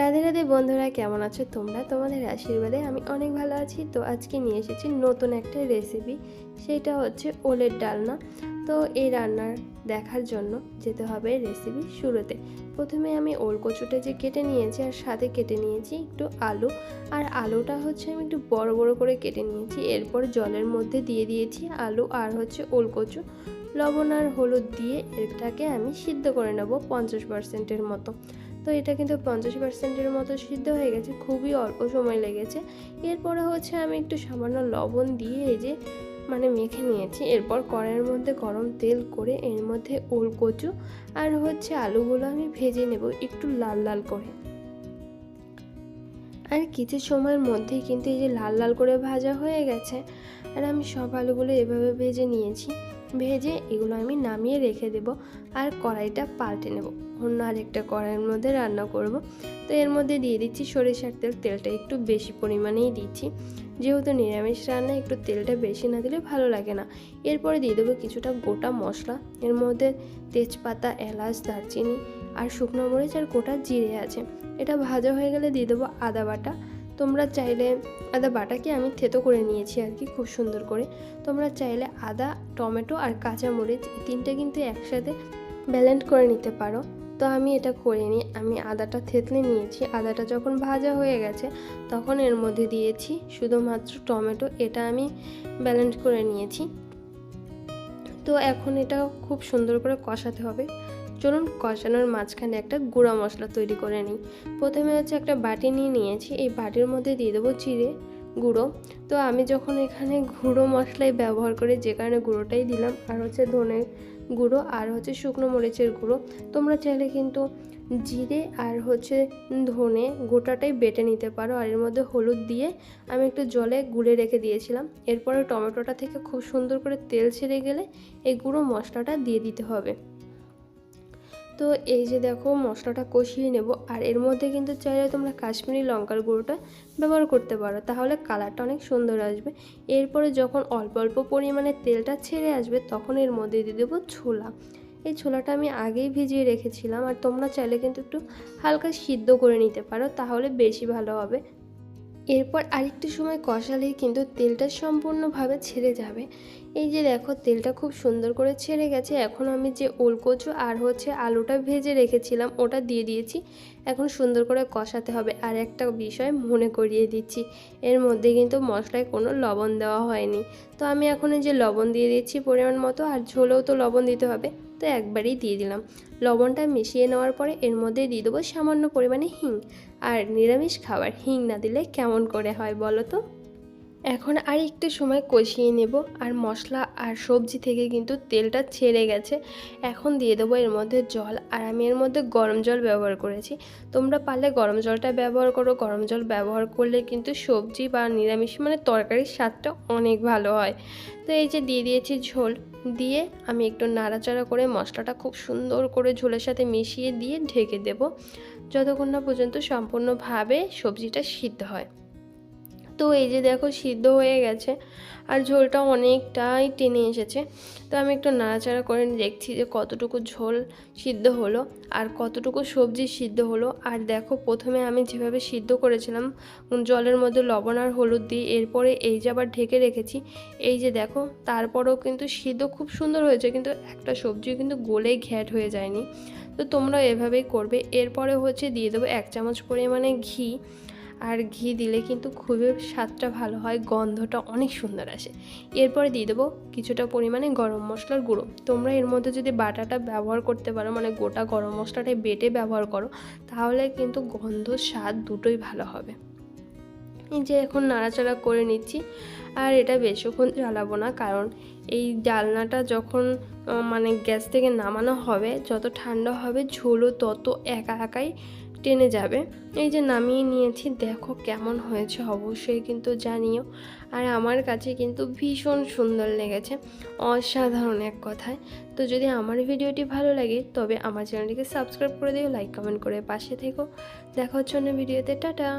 রাধে রাধে বন্ধুরা, কেমন আছো তোমরা? তোমাদের আশীর্বাদে আমি অনেক ভালো আছি। তো আজকে নিয়ে এসেছি নতুন একটা রেসিপি সেটা হচ্ছে ওলের ডালনা। তো এই রান্নার দেখার জন্য যেতে হবে রেসিপি শুরুতে। প্রথমে আমি ওল কচুটা যে কেটে নিয়েছি, আর সাথে কেটে নিয়েছি একটু আলু। আর আলুটা হচ্ছে আমি একটু বড় বড় করে কেটে নিয়েছি। এরপর জলের মধ্যে দিয়ে দিয়েছি আলু আর হচ্ছে ওল কচু। লবণ আর হলুদ দিয়ে এটাকে আমি সিদ্ধ করে নেব পঞ্চাশ পার্সেন্টের মতো। তো এটা কিন্তু পঞ্চাশ পার্সেন্টের মতো সিদ্ধ হয়ে গেছে, খুবই অল্প সময় লেগেছে। এরপরে হচ্ছে আমি একটু সামান্য লবণ দিয়ে এই যে মানে মেখে নিয়েছি। এরপর কড়াইয়ের মধ্যে গরম তেল করে এর মধ্যে ওল কচু আর হচ্ছে আলুগুলো আমি ভেজে নেব একটু লাল লাল করে। আর কিছু সময়ের মধ্যেই কিন্তু এই যে লাল লাল করে ভাজা হয়ে গেছে, আর আমি সব আলুগুলো এভাবে ভেজে নিয়েছি। ভেজে এগুলো আমি নামিয়ে রেখে দেব আর কড়াইটা পাল্টে নেব। অন্য আরেকটা কড়াইয়ের মধ্যে রান্না করব। তো এর মধ্যে দিয়ে দিচ্ছি সরিষার তেল। তেলটা একটু বেশি পরিমাণেই দিচ্ছি। যেহেতু নিরামিষ রান্না, একটু তেলটা বেশি না দিলে ভালো লাগে না। এরপরে দিয়ে দেবো কিছুটা গোটা মশলা। এর মধ্যে তেজপাতা, এলাচ, দারচিনি আর শুকনো মরিচ আর গোটা জিরে আছে। এটা ভাজা হয়ে গেলে দিয়ে দেবো আদা বাটা। তোমরা চাইলে আদা বাটাকে আমি থেতো করে নিয়েছি আর কি, খুব সুন্দর করে। তোমরা চাইলে আদা, টমেটো আর কাঁচামরিচ তিনটে কিন্তু একসাথে ব্যালেন্ড করে নিতে পারো। তো আমি এটা করে নিই আমি আদাটা থেতলে নিয়েছি। আদাটা যখন ভাজা হয়ে গেছে, তখন এর মধ্যে দিয়েছি শুধুমাত্র টমেটো, এটা আমি ব্যালেন্ড করে নিয়েছি। তো এখন এটা খুব সুন্দর করে কষাতে হবে। চলুন কষানোর মাঝখানে একটা গুঁড়া মশলা তৈরি করে নিই। প্রথমে হচ্ছে একটা বাটি নিয়ে নিয়েছি, এই বাটির মধ্যে দিয়ে দেবো চিড়ে গুঁড়ো। তো আমি যখন এখানে গুঁড়ো মশলাই ব্যবহার করি, যে কারণে গুঁড়োটাই দিলাম, আর হচ্ছে ধনে গুঁড়ো, আর হচ্ছে শুকনো মরিচের গুঁড়ো, তোমরা চাইলে কিন্তু জিরে আর হচ্ছে ধনে গোটাটাই বেটে নিতে পারো, আর এর মধ্যে হলুদ দিয়ে আমি একটু জলে গুলে রেখে দিয়েছিলাম। এরপরে টমেটোটা থেকে খুব সুন্দর করে তেল ছেড়ে গেলে এই গুঁড়ো মশলাটা দিয়ে দিতে হবে। তো এই যে দেখো মশলাটা কষিয়ে নেব, আর এর মধ্যে কিন্তু চাইলে তোমরা কাশ্মীরি লঙ্কার গুঁড়োটা ব্যবহার করতে পারো। তাহলে কালারটা অনেক সুন্দর আসবে। এরপরে যখন অল্প অল্প পরিমাণে তেলটা ছেড়ে আসবে, তখন এর মধ্যে দিয়ে দেবো ছোলা। এই ছোলাটা আমি আগেই ভিজিয়ে রেখেছিলাম, আর তোমরা চাইলে কিন্তু একটু হালকা সিদ্ধ করে নিতে পারো, তাহলে বেশি ভালো হবে। এরপর আরেকটু সময় কষালেই কিন্তু তেলটা সম্পূর্ণভাবে ছেড়ে যাবে। এই যে দেখো, তেলটা খুব সুন্দর করে ছেড়ে গেছে। এখন আমি যে ওলকচু আর হচ্ছে আলুটা ভেজে রেখেছিলাম, ওটা দিয়ে দিয়েছি। এখন সুন্দর করে কষাতে হবে। আর একটা বিষয় মনে করিয়ে দিচ্ছি, এর মধ্যে কিন্তু মশলায় কোনো লবণ দেওয়া হয়নি। তো আমি এখন এই যে লবণ দিয়ে দিচ্ছি পরিমাণ মতো, আর ঝোলেও তো লবণ দিতে হবে। তো একবারেই দিয়ে দিলাম। লবণটা মিশিয়ে নেওয়ার পরে এর মধ্যে দিয়ে দেবো সামান্য পরিমাণে হিং। আর নিরামিষ খাবার, হিং না দিলে কেমন করে হয় বলো তো? এখন আর একটু সময় কষিয়ে নেব, আর মশলা আর সবজি থেকে কিন্তু তেলটা ছেড়ে গেছে। এখন দিয়ে দেবো এর মধ্যে জল, আর আমি এর মধ্যে গরম জল ব্যবহার করেছি। তোমরা পারলে গরম জলটা ব্যবহার করো, গরম জল ব্যবহার করলে কিন্তু সবজি বা নিরামিষ মানে তরকারির স্বাদটা অনেক ভালো হয়। তো এই যে দিয়ে দিয়েছি ঝোল, দিয়ে আমি একটু নাড়াচাড়া করে মশলাটা খুব সুন্দর করে ঝোলের সাথে মিশিয়ে দিয়ে ঢেকে দেব। যতক্ষণ না পর্যন্ত সম্পূর্ণভাবে সবজিটা সিদ্ধ হয়। তো এই যে দেখো সিদ্ধ হয়ে গেছে আর ঝোলটা অনেকটাই টেনে এসেছে। তো আমি একটু নাড়াচাড়া করে দেখছি যে কতটুকু ঝোল সিদ্ধ হলো আর কতটুকু সবজি সিদ্ধ হলো। আর দেখো প্রথমে আমি যেভাবে সিদ্ধ করেছিলাম জলের মধ্যে লবণ আর হলুদ দিয়ে, এরপরে এই যে আবার ঢেকে রেখেছি, এই যে দেখো তারপরেও কিন্তু সিদ্ধ খুব সুন্দর হয়েছে, কিন্তু একটা সবজিও কিন্তু গলে ঘ্যাট হয়ে যায়নি। তো তোমরা এভাবেই করবে। এরপরে হচ্ছে দিয়ে দেবো এক চামচ পরিমাণে ঘি আর ঘি দিলে কিন্তু খুবই স্বাদটা ভালো হয়, গন্ধটা অনেক সুন্দর আসে। এরপরে দিয়ে দেবো কিছুটা পরিমাণে গরম মশলার গুঁড়ো। তোমরা এর মধ্যে যদি বাটাটা ব্যবহার করতে পারো মানে গোটা গরম মশলাটাই বেটে ব্যবহার করো, তাহলে কিন্তু গন্ধ, স্বাদ দুটোই ভালো হবে। যে এখন নাড়াচাড়া করে নিচ্ছি, আর এটা বেশিক্ষণ জ্বালাবো না, কারণ এই ডালনাটা যখন মানে গ্যাস থেকে নামানো হবে, যত ঠান্ডা হবে ঝোলও তত একা একাই টেনে যাবে। এই যে নামিয়ে নিয়েছি, দেখো কেমন হয়েছে, অবশ্যই কিন্তু জানিও। আর আমার কাছে কিন্তু ভীষণ সুন্দর লেগেছে, অসাধারণ এক কথায়। তো যদি আমার ভিডিওটি ভালো লাগে, তবে আমার চ্যানেলটিকে সাবস্ক্রাইব করে দিও, লাইক কমেন্ট করে পাশে থেকো। দেখা হচ্ছে অন্য ভিডিওতে, টাটা!